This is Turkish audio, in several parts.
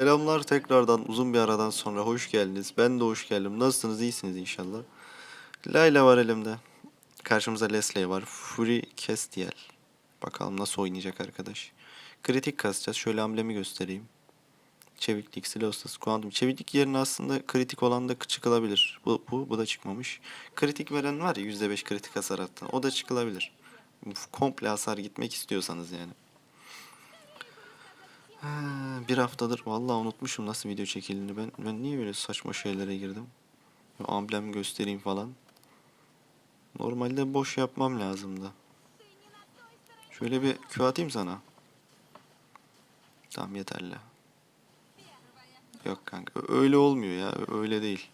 Selamlar tekrardan uzun bir aradan sonra hoş geldiniz. Ben de hoş geldim. Nasılsınız? İyisiniz inşallah. Layla var elimde. Karşımızda Leslie var. Fury Castiel. Bakalım nasıl oynayacak arkadaş. Kritik kasacağız. Şöyle amblemi göstereyim. Çeviklik, silah ustası, kuantum. Çeviklik yerine aslında kritik olan da çıkılabilir. Bu, bu, bu da çıkmamış. Kritik veren var ya %5 kritik hasar attı. O da çıkılabilir. Komple hasar gitmek istiyorsanız yani. Ha, bir haftadır vallahi unutmuşum nasıl video çekildiğini. Ben ben niye böyle saçma şeylere girdim? Ya Amblem göstereyim falan. Normalde boş yapmam lazımdı. Şöyle bir Q atayım sana. Tamam yeterli. Yok kanka öyle olmuyor ya öyle değil.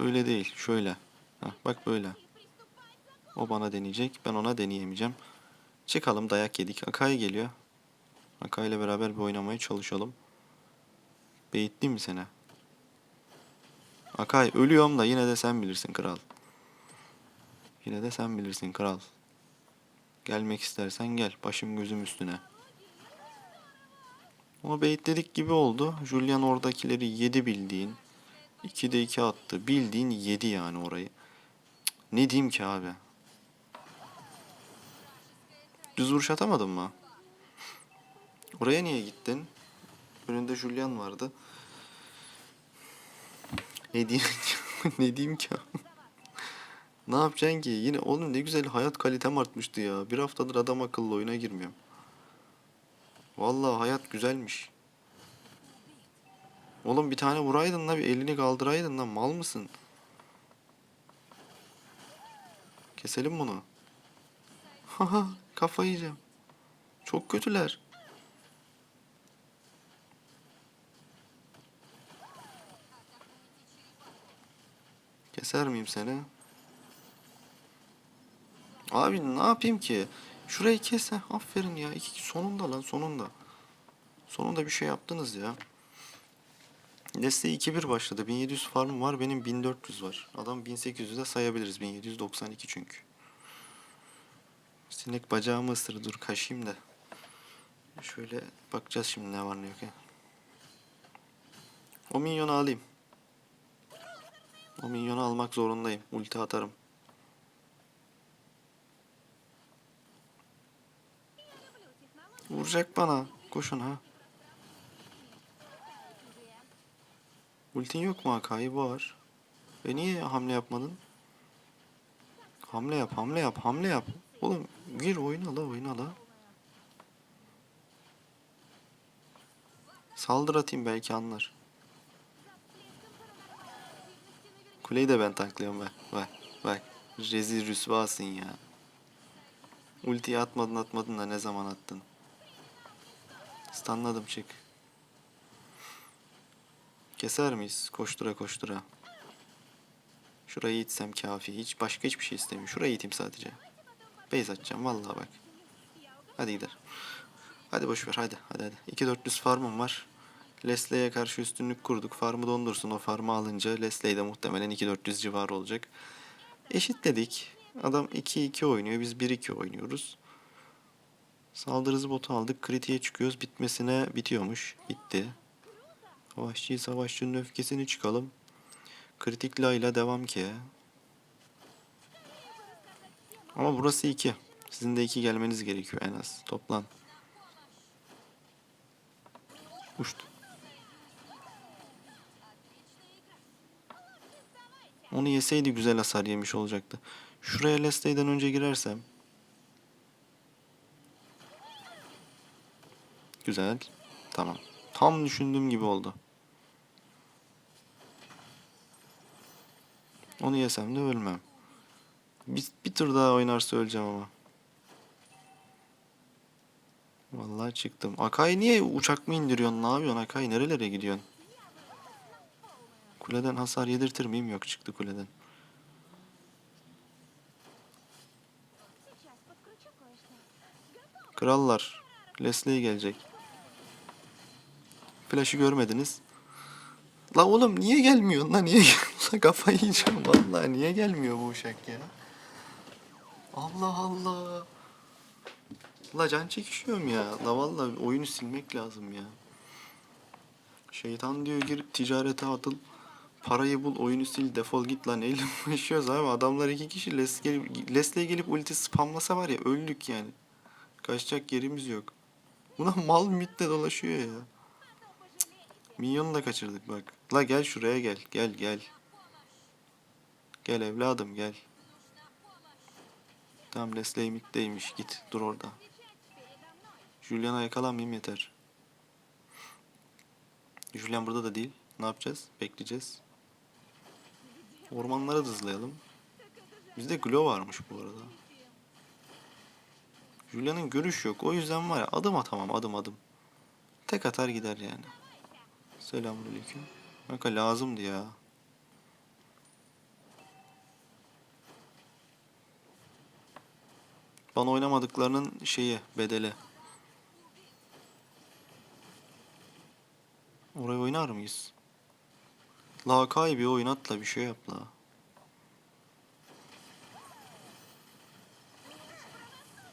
Öyle değil şöyle. Hah, bak böyle. O bana deneyecek ben ona deneyemeyeceğim. Çıkalım dayak yedik. Akai geliyor. Akai ile beraber bir oynamaya çalışalım. Beyitleyeyim mi seni? Akai ölüyorum da yine de sen bilirsin kral. Yine de sen bilirsin kral. Gelmek istersen gel. Başım gözüm üstüne. Onu beyitledik gibi oldu. Julian oradakileri yedi bildiğin. 2'de 2 attı. Bildiğin yedi yani orayı. Ne diyeyim ki abi? Düz vuruş atamadın mı? Oraya niye gittin? Önünde Julian vardı. Ne diyeyim, ne diyeyim ki? ne yapacaksın ki? Yine oğlum ne güzel hayat kalitem artmıştı ya. Bir haftadır adam akıllı oyuna girmiyorum. Vallahi hayat güzelmiş. Oğlum bir tane vuraydın la bir elini kaldıraydın lan mal mısın? Keselim bunu. Haha kafayı yiyeceğim. Çok kötüler. Keser miyim seni? Abi ne yapayım ki? Şurayı kes ha. Aferin ya. İki, sonunda lan sonunda. Sonunda bir şey yaptınız ya. Desteği 2-1 başladı. 1700 farm var. Benim 1400 var. Adam 1800'de sayabiliriz. 1792 çünkü. Sinek bacağımı ısırdı. Dur kaşıyım da. Şöyle bakacağız şimdi ne var ne yok ya. O minyonu alayım. O minyonu almak zorundayım. Ulti atarım. Vuracak bana. Koşun ha. Ultin yok mu Akai? Var. E niye hamle yapmadın? Hamle yap, hamle yap, hamle yap. Oğlum gir oyna la, oyna la. Saldır atayım belki anlar. Kuleyi de ben tanklıyorum bak. Bak bak. Rezil rüsvasın ya. Ultiyi atmadın atmadın da ne zaman attın? Stunladım çık. Keser miyiz? Koştura koştura. Şurayı itsem kafi. Hiç başka hiçbir şey istemiyorum. Şurayı iteyim sadece. Base atacağım vallahi bak. Hadi gider. Hadi boş ver hadi hadi hadi. 2-400 farmım var. Leslie'ye karşı üstünlük kurduk. Farmı dondursun. O farmı alınca Leslie de muhtemelen 2-400 civarı olacak. Eşitledik. Adam 2-2 oynuyor. Biz 1-2 oynuyoruz. Saldırı botu aldık. Kritiğe çıkıyoruz. Bitmesine bitiyormuş. Bitti. Savaşçıyı savaşçının öfkesini çıkalım. Kritik ile devam ki. Ama burası 2. Sizin de 2 gelmeniz gerekiyor en az. Toplan. Uçtu. Onu yeseydi güzel hasar yemiş olacaktı. Şuraya Leslie'den önce girersem. Güzel. Tamam. Tam düşündüğüm gibi oldu. Onu yesem de ölmem. Bir, bir tur daha oynarsa öleceğim ama. Vallahi çıktım. Akai niye uçak mı indiriyorsun? Ne yapıyorsun Akai? Nerelere gidiyorsun? Kuleden hasar yedirtir miyim? Yok çıktı kuleden. Krallar. Leslie gelecek. Flash'ı görmediniz. La oğlum niye gelmiyor lan niye La kafayı yiyeceğim vallahi niye gelmiyor bu uşak ya? Allah Allah. La can çekişiyorum ya. La vallahi oyunu silmek lazım ya. Şeytan diyor gir ticarete atıl. Parayı bul, oyunu sil, defol git lan. Neyle uğraşıyoruz abi? Adamlar iki kişi Les gelip, Leslie'ye gelip ulti spamlasa var ya öldük yani. Kaçacak yerimiz yok. Buna mal mitte dolaşıyor ya. Cık. Minyonu da kaçırdık bak. La gel şuraya gel. Gel gel. Gel evladım gel. Tamam Leslie mitteymiş. Git dur orada. Julian'a yakalanmayayım yeter. Julian burada da değil. Ne yapacağız? Bekleyeceğiz. Ormanlara hızlayalım. Bizde Glo varmış bu arada. Julian'ın görüş yok. O yüzden var ya adım atamam adım adım. Tek atar gider yani. Selamünaleyküm. Kanka lazımdı ya. Bana oynamadıklarının şeyi, bedeli. Oraya oynar mıyız? La kay bir oynatla bir şey yap la.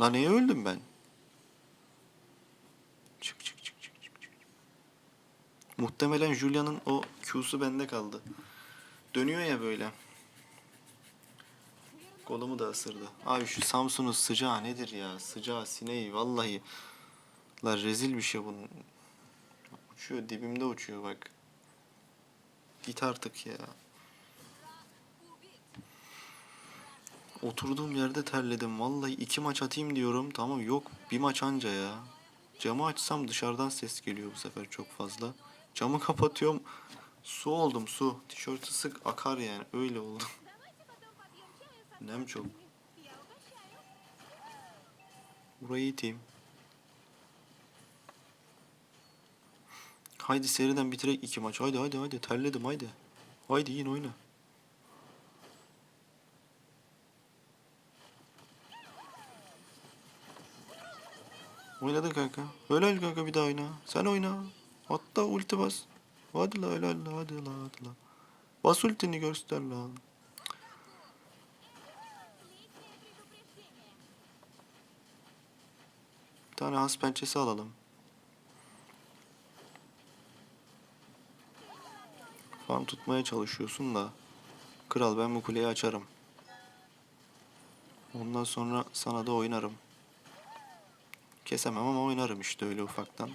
La neye öldüm ben? Çık çık çık çık çık. çık. Muhtemelen Julia'nın o Q'su bende kaldı. Dönüyor ya böyle. Kolumu da ısırdı. Abi şu Samsun'un sıcağı nedir ya? Sıcağı sineği vallahi. La rezil bir şey bunun. Uçuyor dibimde uçuyor bak. Git artık ya. Oturduğum yerde terledim. Vallahi iki maç atayım diyorum. Tamam yok bir maç anca ya. Camı açsam dışarıdan ses geliyor bu sefer çok fazla. Camı kapatıyorum. Su oldum su. Tişörtü sık akar yani. Öyle oldu. Nem çok. Burayı iteyim. Haydi seriden bitirek iki maç. Haydi haydi haydi. Terledim haydi. Haydi yiyin oyna. Oynadın kanka. Helal kanka bir daha oyna. Sen oyna. Hatta ulti bas. Hadi la helal la hadi la hadi la. Bas ultini göster la. Bir tane has pençesi alalım. Farm tutmaya çalışıyorsun da. Kral ben bu kuleyi açarım. Ondan sonra sana da oynarım. Kesemem ama oynarım işte öyle ufaktan.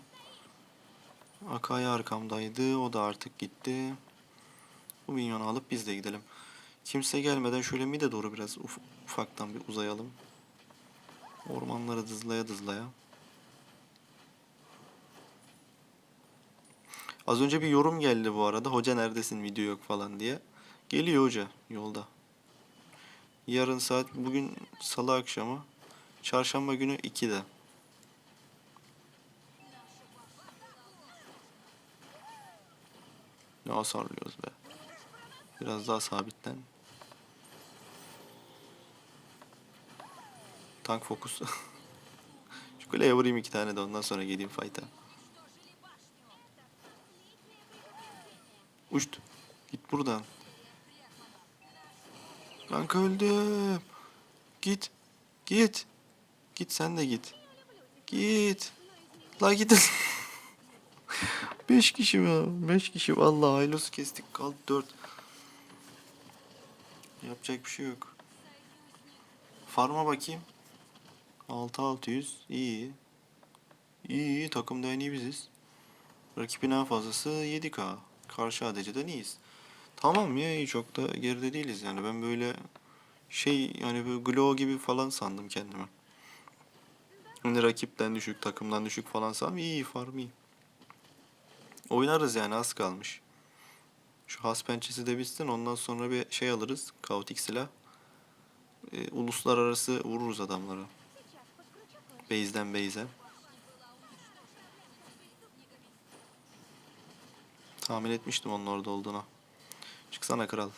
Akai arkamdaydı. O da artık gitti. Bu minyonu alıp biz de gidelim. Kimse gelmeden şöyle mide doğru biraz uf- ufaktan bir uzayalım. Ormanları dızlaya dızlaya. Az önce bir yorum geldi bu arada. Hoca neredesin video yok falan diye. Geliyor hoca yolda. Yarın saat bugün salı akşamı. Çarşamba günü 2'de. Ne hasarlıyoruz be. Biraz daha sabitlen. Tank fokus. Şu kuleye vurayım iki tane de ondan sonra geleyim fight'a. Uçt. Git buradan. Kanka öldüm. Git. Git. Git sen de git. Git. La git. Beş kişi mi? Beş kişi. Vallahi Aylos kestik. Kaldı dört. Yapacak bir şey yok. Farma bakayım. 6600. İyi. İyi iyi. Takımda en iyi biziz. Rakibin en fazlası 7K. Karşı ADC'den iyiyiz. Tamam ya çok da geride değiliz yani. Ben böyle şey yani böyle glow gibi falan sandım kendimi. Hani rakipten düşük, takımdan düşük falan sandım. İyi iyi farm iyi. Oynarız yani az kalmış. Şu has pençesi de bitsin ondan sonra bir şey alırız. Kaotik silah. Ee, uluslararası vururuz adamları. Base'den base'e. Tahmin etmiştim onun orada olduğunu. Çıksana kral.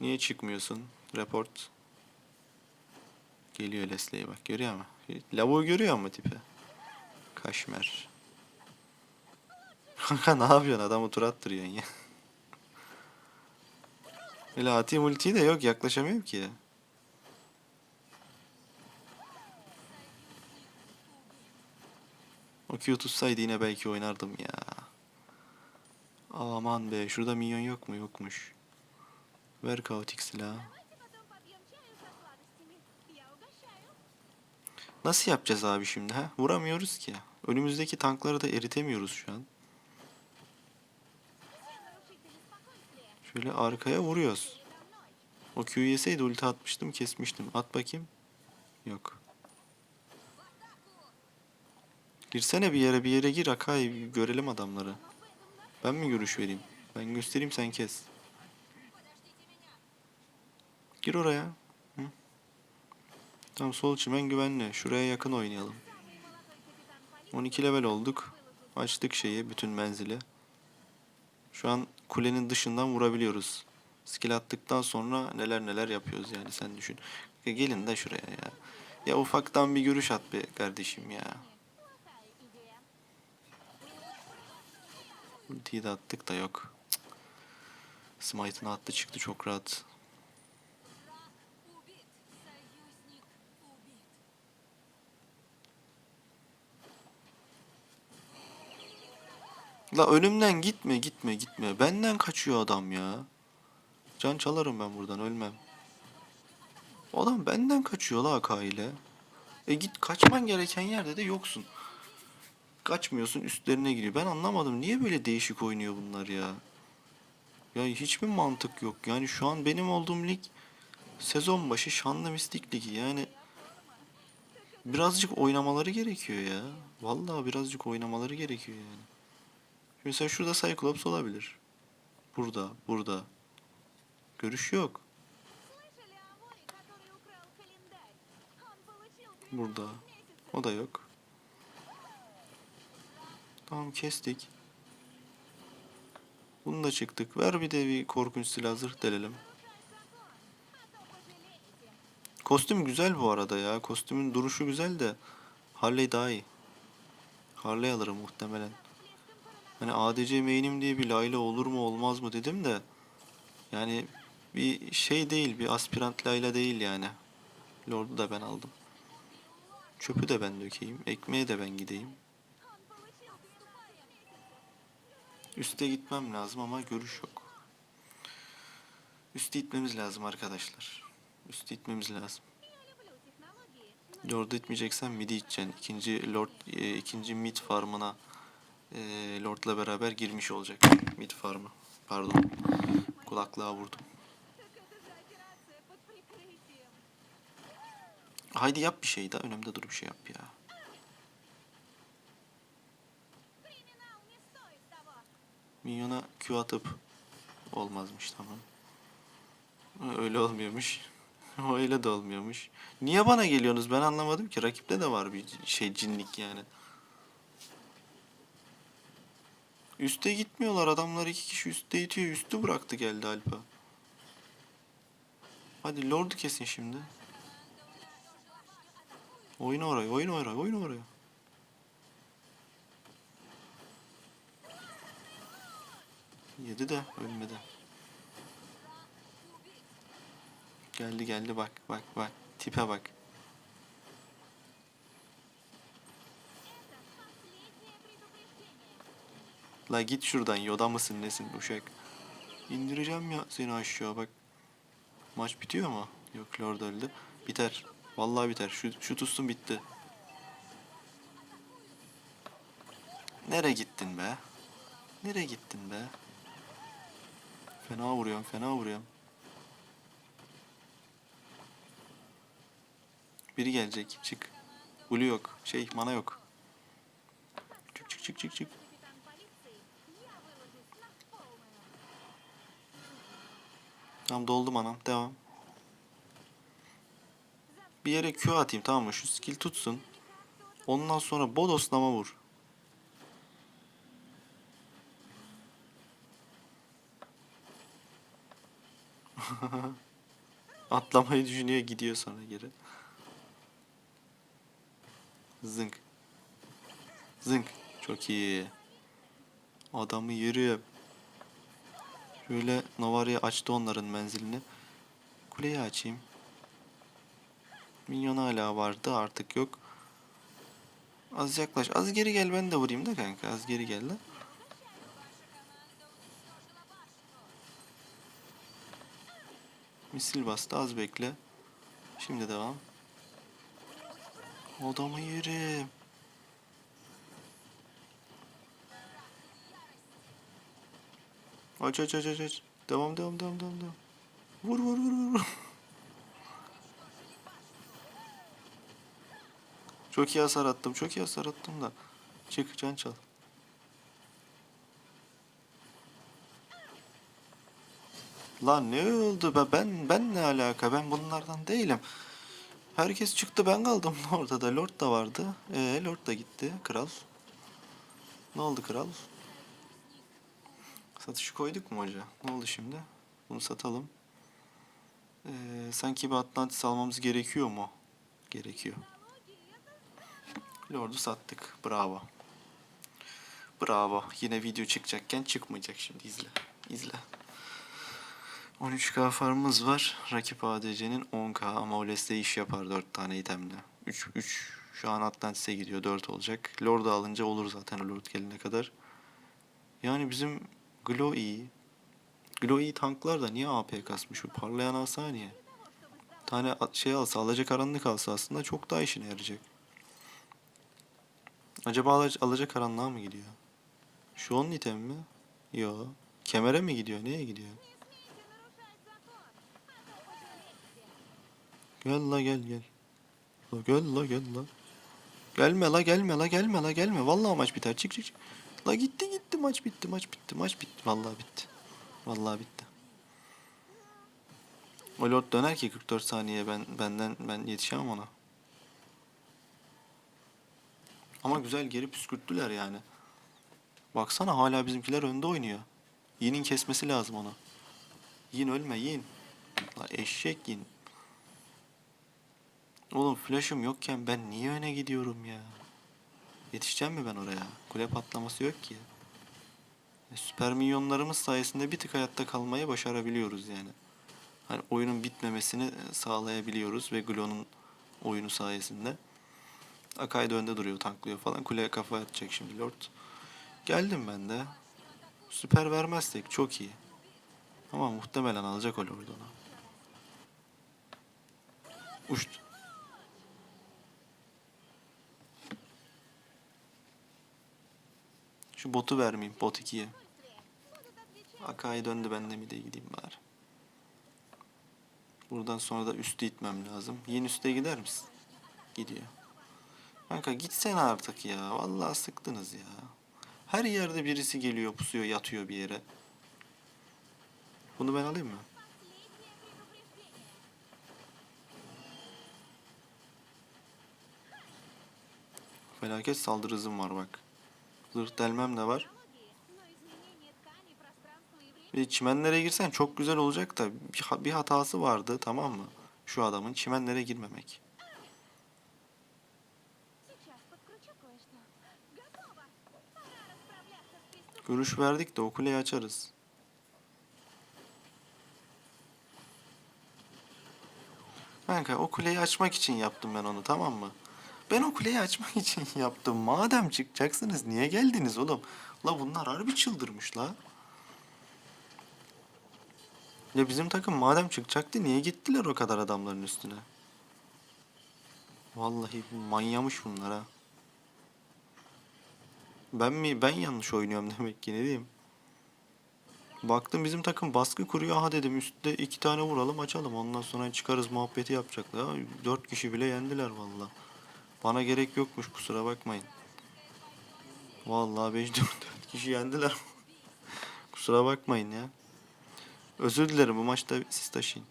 Niye çıkmıyorsun? Report. Geliyor Leslie'ye bak. Görüyor mu? Lavuğu görüyor mu tipi? Kaşmer. Kanka ne yapıyorsun? Adamı tur attırıyorsun ya. Öyle atayım ultiyi de yok. Yaklaşamıyorum ki. O Q tutsaydı yine belki oynardım ya. Aman be şurada minyon yok mu? Yokmuş. Ver kaotik silahı. Nasıl yapacağız abi şimdi ha? Vuramıyoruz ki. Önümüzdeki tankları da eritemiyoruz şu an. Şöyle arkaya vuruyoruz. O Q'yu yeseydi ulti atmıştım kesmiştim. At bakayım. Yok. Girsene bir yere bir yere gir Akai görelim adamları. Ben mi görüş vereyim? Ben göstereyim sen kes. Gir oraya. Hı? Tamam sol çimen güvenli. Şuraya yakın oynayalım. 12 level olduk. Açtık şeyi bütün menzili. Şu an kulenin dışından vurabiliyoruz. Skill attıktan sonra neler neler yapıyoruz yani sen düşün. Gelin de şuraya ya. Ya ufaktan bir görüş at be kardeşim ya. Ultiyi de attık da yok. Smite'ını attı çıktı çok rahat. La önümden gitme gitme gitme. Benden kaçıyor adam ya. Can çalarım ben buradan ölmem. Adam benden kaçıyor la AK ile. E git kaçman gereken yerde de yoksun kaçmıyorsun üstlerine giriyor. Ben anlamadım niye böyle değişik oynuyor bunlar ya. Ya hiçbir mantık yok. Yani şu an benim olduğum lig sezon başı şanlı mistik ligi. Yani birazcık oynamaları gerekiyor ya. Vallahi birazcık oynamaları gerekiyor yani. Mesela şurada Cyclops olabilir. Burada, burada. Görüş yok. Burada. O da yok. Tamam kestik. Bunu da çıktık. Ver bir de bir korkunç silah zırh delelim. Kostüm güzel bu arada ya. Kostümün duruşu güzel de Harley daha iyi. Harley alırım muhtemelen. Hani ADC main'im diye bir Layla olur mu olmaz mı dedim de yani bir şey değil bir aspirant Layla değil yani. Lord'u da ben aldım. Çöpü de ben dökeyim. Ekmeğe de ben gideyim. Üste gitmem lazım ama görüş yok. Üste gitmemiz lazım arkadaşlar. Üste gitmemiz lazım. Lord itmeyeceksen midi iteceksin. İkinci Lord e, ikinci mid farmına e, Lord'la beraber girmiş olacak. Mid farmı. Pardon. Kulaklığa vurdum. Haydi yap bir şey daha. Önemli dur bir şey yap ya. Minyona Q atıp olmazmış tamam. Öyle olmuyormuş. Öyle de olmuyormuş. Niye bana geliyorsunuz ben anlamadım ki. Rakipte de var bir şey cinlik yani. Üste gitmiyorlar adamlar iki kişi üstte itiyor. Üstü bıraktı geldi Alpa. Hadi Lord'u kesin şimdi. Oyna oraya, oyna oraya, oyna oraya. Yedi de ölmedi. Geldi geldi bak bak bak. Tipe bak. La git şuradan yoda mısın nesin uşak. İndireceğim ya seni aşağı bak. Maç bitiyor mu? Yok Lord öldü. Biter. Vallahi biter. Şu, şu tustun bitti. Nere gittin be? Nere gittin be? Fena vuruyor, fena vuruyor. Biri gelecek. Çık. Ulu yok. Şey mana yok. Çık çık çık çık çık. Tamam doldu manam. Devam. Bir yere Q atayım tamam mı? Şu skill tutsun. Ondan sonra bodoslama vur. Atlamayı düşünüyor gidiyor sonra geri. Zınk. Zınk. Çok iyi. Adamı yürüyor. Şöyle Navarya açtı onların menzilini. Kuleyi açayım. Minyon hala vardı artık yok. Az yaklaş. Az geri gel ben de vurayım da kanka. Az geri gel de. Misil bastı az bekle. Şimdi devam. Adamı yerim. Aç aç aç aç. Devam devam devam devam devam. Vur vur vur vur. Çok iyi hasar attım. Çok iyi hasar attım da. Çık can çal. Lan ne oldu be? Ben ben ne alaka? Ben bunlardan değilim. Herkes çıktı ben kaldım orada da. Lord da vardı. Ee, Lord da gitti. Kral. Ne oldu kral? Satışı koyduk mu hoca? Ne oldu şimdi? Bunu satalım. Ee, sanki bir Atlantis almamız gerekiyor mu? Gerekiyor. Lord'u sattık. Bravo. Bravo. Yine video çıkacakken çıkmayacak şimdi. izle. İzle. 13k farmımız var. Rakip ADC'nin 10k ama Oles'te iş yapar 4 tane itemle. 3 3 şu an Atlantis'e gidiyor 4 olacak. Lord'u alınca olur zaten Lord gelene kadar. Yani bizim Glow iyi. Tanklar da niye AP kasmış? Bu parlayan alsa niye? Tane şey alsa, alacak karanlık alsa aslında çok daha işine yarayacak. Acaba alac- alacak karanlığa mı gidiyor? Şu onun itemi mi? Yo. Kemere mi gidiyor? Neye gidiyor? Gel la gel gel. La gel la gel la. Gelme la gelme la gelme la gelme. Vallahi maç biter. Çık çık. La gitti gitti maç bitti maç bitti maç bitti. Vallahi bitti. Vallahi bitti. O lord döner ki 44 saniye ben benden ben yetişemem ona. Ama güzel geri püskürttüler yani. Baksana hala bizimkiler önde oynuyor. Yin'in kesmesi lazım onu. Yin ölme Yin. La eşek Yin. Oğlum flash'ım yokken ben niye öne gidiyorum ya? Yetişeceğim mi ben oraya? Kule patlaması yok ki. E, Süper minyonlarımız sayesinde bir tık hayatta kalmayı başarabiliyoruz yani. Hani oyunun bitmemesini e, sağlayabiliyoruz ve Glow'un oyunu sayesinde. Akai de önde duruyor, tanklıyor falan. Kuleye kafa atacak şimdi Lord. Geldim ben de. Süper vermezsek çok iyi. Ama muhtemelen alacak o Lord onu. Uçtu. Şu botu vermeyeyim, bot 2'ye. Akai döndü ben de mi de gideyim bari. Buradan sonra da üstü itmem lazım. Yeni üste gider misin? Gidiyor. Kanka gitsene artık ya. Vallahi sıktınız ya. Her yerde birisi geliyor, pusuyor, yatıyor bir yere. Bunu ben alayım mı? Felaket saldırı hızım var bak zırh delmem de var. Ve çimenlere girsen çok güzel olacak da bir hatası vardı tamam mı? Şu adamın çimenlere girmemek. Görüş verdik de o açarız. Kanka o kuleyi açmak için yaptım ben onu tamam mı? Ben o kuleyi açmak için yaptım. Madem çıkacaksınız niye geldiniz oğlum? La bunlar harbi çıldırmış la. Ya bizim takım madem çıkacaktı niye gittiler o kadar adamların üstüne? Vallahi manyamış bunlar ha. Ben mi ben yanlış oynuyorum demek ki ne diyeyim. Baktım bizim takım baskı kuruyor. Ha dedim üstte iki tane vuralım açalım. Ondan sonra çıkarız muhabbeti yapacaklar. Ya, Dört kişi bile yendiler valla. Bana gerek yokmuş kusura bakmayın. Vallahi 5 4, 4 kişi yendiler. kusura bakmayın ya. Özür dilerim bu maçta siz taşıyın.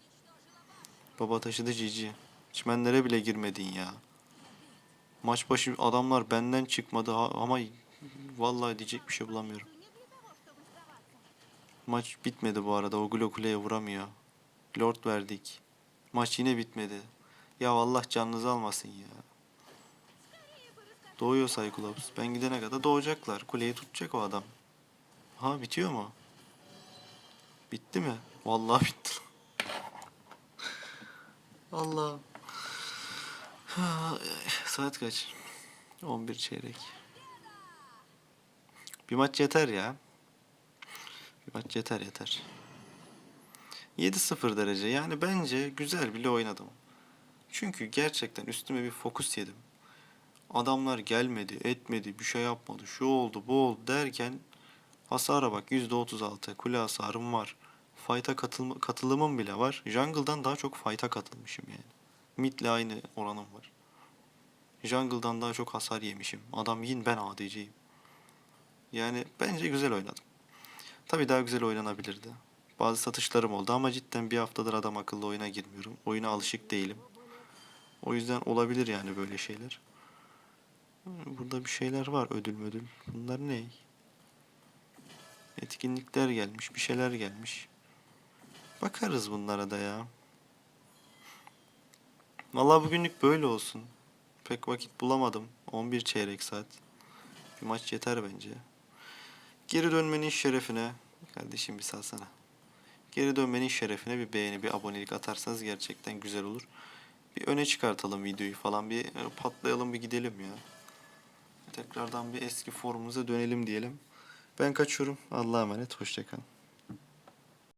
Baba taşıdı Cici. Çimenlere bile girmedin ya. Maç başı adamlar benden çıkmadı ama vallahi diyecek bir şey bulamıyorum. Maç bitmedi bu arada. O Glo kuleye vuramıyor. Lord verdik. Maç yine bitmedi. Ya Allah canınızı almasın ya. Doğuyor Cyclops. Ben gidene kadar doğacaklar. Kuleyi tutacak o adam. Ha bitiyor mu? Bitti mi? Vallahi bitti. Allah. Saat kaç? 11 çeyrek. Bir maç yeter ya. Bir maç yeter yeter. 7-0 derece. Yani bence güzel bile oynadım. Çünkü gerçekten üstüme bir fokus yedim. Adamlar gelmedi, etmedi, bir şey yapmadı, şu oldu, bu oldu derken hasara bak %36, kule hasarım var. Fight'a katılma, katılımım bile var. Jungle'dan daha çok fight'a katılmışım yani. Mid'le aynı oranım var. Jungle'dan daha çok hasar yemişim. Adam yin ben ADC'yim. Yani bence güzel oynadım. Tabii daha güzel oynanabilirdi. Bazı satışlarım oldu ama cidden bir haftadır adam akıllı oyuna girmiyorum. Oyuna alışık değilim. O yüzden olabilir yani böyle şeyler. Burada bir şeyler var ödül müdül. Bunlar ne? Etkinlikler gelmiş, bir şeyler gelmiş. Bakarız bunlara da ya. Vallahi bugünlük böyle olsun. Pek vakit bulamadım. 11 çeyrek saat. Bir maç yeter bence. Geri dönmenin şerefine kardeşim bir salsana. Geri dönmenin şerefine bir beğeni, bir abonelik atarsanız gerçekten güzel olur. Bir öne çıkartalım videoyu falan. Bir patlayalım bir gidelim ya. Tekrardan bir eski formumuza dönelim diyelim. Ben kaçıyorum. Allah'a emanet. Hoşçakalın.